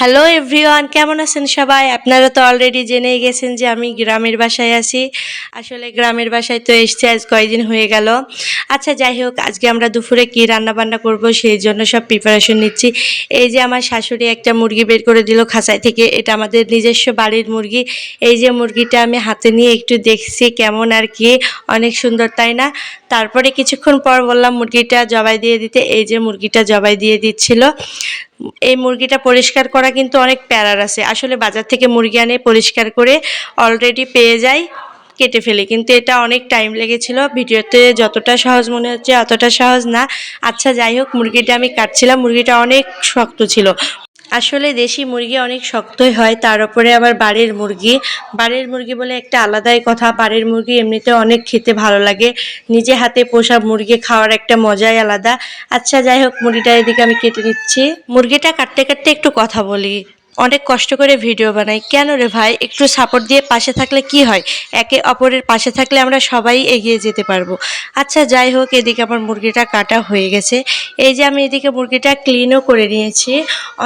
Hello everyone কেমন আছেন সবাই? আপনারা তো অলরেডি জেনেই গেছেন যে আমি গ্রামের বাসায় আছি। আসলে গ্রামের বাসায় তো এসছি, আজ কয়দিন হয়ে গেল। আচ্ছা যাই হোক, আজকে আমরা দুপুরে কি রান্না বান্না করব সেই জন্য সব প্রিপারেশন নিচ্ছি। এই যে আমার শাশুড়ি একটা মুরগি বের করে দিল খাঁচায় থেকে, এটা আমাদের নিজস্ব বাড়ির মুরগি। এই যে মুরগিটা আমি হাতে নিয়ে একটু দেখছি কেমন আর কি, অনেক সুন্দর, তাই না? তারপরে কিছুক্ষণ পর বললাম, মুরগিটা জবাই দিয়ে দিতে। এই যে মুরগিটা জবাই দিয়ে দিচ্ছিল। এই মুরগিটা পরিষ্কার করা কিন্তু অনেক প্যারার আছে। আসলে বাজার থেকে মুরগি আনে পরিষ্কার করে অলরেডি পেয়ে যাই। কেটে ফেলি, কিন্তু এটা অনেক টাইম লেগেছিল। ভিডিওতে যতটা সহজ মনে হচ্ছে অতটা সহজ না। আচ্ছা যাই হোক, মুরগিটা আমি কাটছিলাম। মুরগিটা অনেক শক্ত ছিল। আসলে দেশি মুরগি অনেক শক্তই হয়, তার উপরে আবার বাড়ির মুরগি। বাড়ির মুরগি বলে একটা আলাদাই কথা, বাড়ির মুরগি এমনিতে অনেক খেতে ভালো লাগে। নিজে হাতে পোষা মুরগি খাওয়ার একটা মজাই আলাদা। আচ্ছা যাই হোক, মুরগিটা এদিকে আমি কেটে নিচ্ছি। মুরগিটা কাটতে কাটতে একটু কথা বলি। অনেক কষ্ট করে ভিডিও বানাই। কেন রে ভাই? একটু সাপোর্ট দিয়ে পাশে থাকলে কি হয়? একে অপরের পাশে থাকলে আমরা সবাই এগিয়ে যেতে পারব। আচ্ছা যাই হোক, এদিকে আমার মুরগিটা কাটা হয়ে গেছে। এই যে আমি এদিকে মুরগিটা ক্লিনও করে নিয়েছি।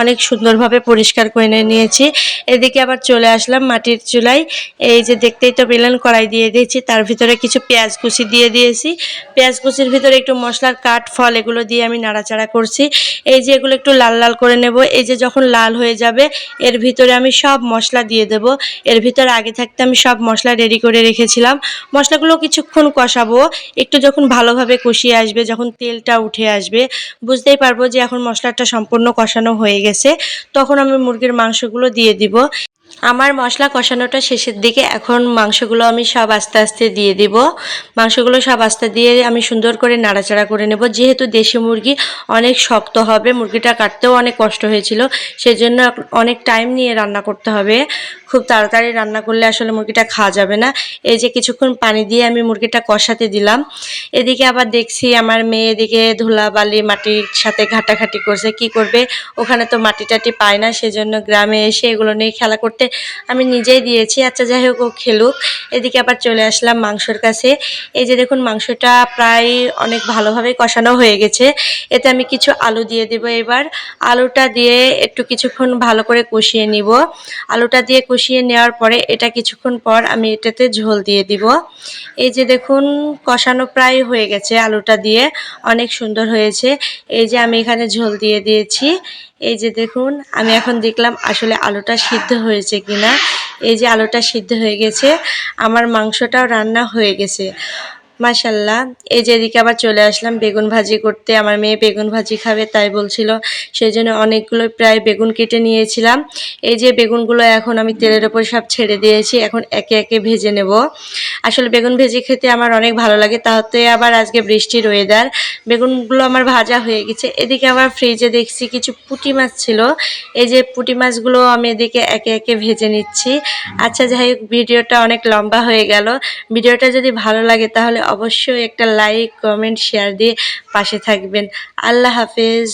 অনেক সুন্দরভাবে পরিষ্কার করে নিয়ে নিয়েছি। এদিকে আবার চলে আসলাম মাটির চুলায়। এই যে দেখতেই তো পেলেন, কড়াই দিয়ে দিয়েছি। তার ভিতরে কিছু পেঁয়াজ কুচি দিয়ে দিয়েছি। পেঁয়াজ কুচির ভিতরে একটু মশলার কাঠ, ফল এগুলো দিয়ে আমি নাড়াচাড়া করছি। এই যে এগুলো একটু লাল লাল করে নেব। এই যে যখন লাল হয়ে যাবে এর ভিতরে আমি সব মশলা দিয়ে দেব। এর ভিতরে আগে থাকতে আমি সব মশলা রেডি করে রেখেছিলাম। মশলাগুলো কিছুক্ষণ কষাবো। একটু যখন ভালোভাবে কষিয়ে আসবে, যখন তেলটা উঠে আসবে, বুঝতেই পারব যে এখন মশলাটা সম্পূর্ণ কষানো হয়ে গেছে। তখন আমি মুরগির মাংসগুলো দিয়ে দিব। আমার মশলা কষানোটা শেষের দিকে, এখন মাংসগুলো আমি সব আস্তে আস্তে দিয়ে দিব। মাংসগুলো সব আস্তে দিয়ে আমি সুন্দর করে নাড়াচাড়া করে নেব। যেহেতু দেশি মুরগি অনেক শক্ত হবে, মুরগিটা কাটতেও অনেক কষ্ট হয়েছিল, সেজন্য অনেক টাইম নিয়ে রান্না করতে হবে। খুব তাড়াতাড়ি রান্না করলে আসলে মুরগিটা খাওয়া যাবে না। এই যে কিছুক্ষণ পানি দিয়ে আমি মুরগিটা কষাতে দিলাম। এদিকে আবার দেখছি আমার মেয়ে এদিকে ধুলাবালি মাটির সাথে ঘাটাঘাটি করছে, কি করবে? ওখানে তো মাটি টাটি পায় না, সেজন্য গ্রামে এসে এগুলো নিয়ে খেলা করতে আমি নিজেই দিয়েছি। আচ্ছা যাই হোক, ও খেলুক। এদিকে আবার চলে আসলাম মাংসর কাছে। এই যে দেখুন, মাংসটা প্রায় অনেক ভালোভাবে কষানো হয়ে গেছে। এতে আমি কিছু আলু দিয়ে দেব এবার। আলুটা দিয়ে একটু কিছুক্ষণ ভালো করে কষিয়ে নিব। আলুটা দিয়ে কষিয়ে নেওয়ার পরে এটা কিছুক্ষণ পর আমি এটাতে ঝোল দিয়ে দিব। এই যে দেখুন, কষানো প্রায় হয়ে গেছে আলুটা দিয়ে, অনেক সুন্দর হয়েছে। এই যে আমি এখানে ঝোল দিয়ে দিয়েছি। এই যে দেখুন, আমি এখন দেখলাম আসলে আলুটা সিদ্ধ হয়েছে কিনা। এই যে আলুটা সিদ্ধ হয়ে গেছে, আমার মাংসটাও রান্না হয়ে গেছে। মাশাল্লাহ। এই যে এদিকে আবার চলে আসলাম বেগুন ভাজি করতে। আমার মেয়ে বেগুন ভাজি খাবে, তাই বলছিল। সেই জন্য অনেকগুলো প্রায় বেগুন কেটে নিয়েছিলাম। এই যে বেগুনগুলো এখন আমি তেলের ওপর সব ছেড়ে দিয়েছি। এখন একে একে ভেজে নেব। আসলে বেগুন ভেজে খেতে আমার অনেক ভালো লাগে। তাতে আবার আজকে বৃষ্টির ওয়েদার বেগুনগুলো আমার ভাজা হয়ে গেছে। এদিকে আবার ফ্রিজে দেখছি কিছু পুঁটি মাছ ছিল। এই যে পুঁটি মাছগুলো আমি এদিকে একে একে ভেজে নিচ্ছি। আচ্ছা যাই হোক, ভিডিওটা অনেক লম্বা হয়ে গেল। ভিডিওটা যদি ভালো লাগে তাহলে অবশ্যই একটা লাইক কমেন্ট শেয়ার দিয়ে পাশে থাকবেন। আল্লাহ হাফেজ।